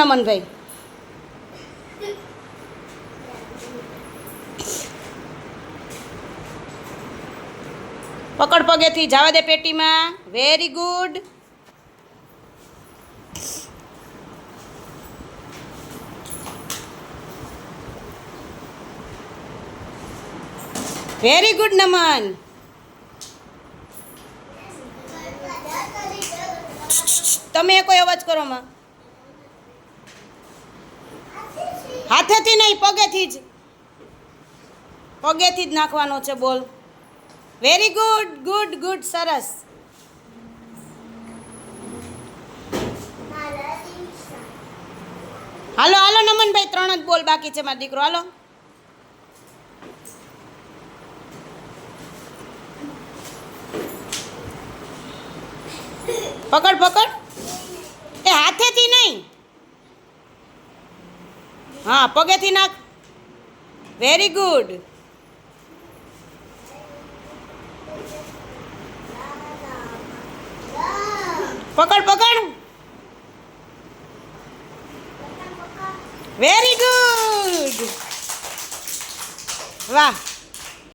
નમનભાઈ. પકડ પગેથી જવા દે પેટીમાં. વેરી ગુડ વેરી ગુડ નમન તમે કોઈ અવાજ કરો, માં. હાથેથી નહીં પગેથી જ. પગેથી જ નાખવાનો છે બોલ. વેરી ગુડ ગુડ ગુડ સરસ. હાલો હાલો નમનભાઈ ત્રણ જ બોલ બાકી છે મારો દીકરો. હાલો. પકડ પકડ. એ હાથેથી નહીં. હા પગેથી નાખ. વેરી ગુડ પકડ પકડ. વેરી ગુડ વાહ.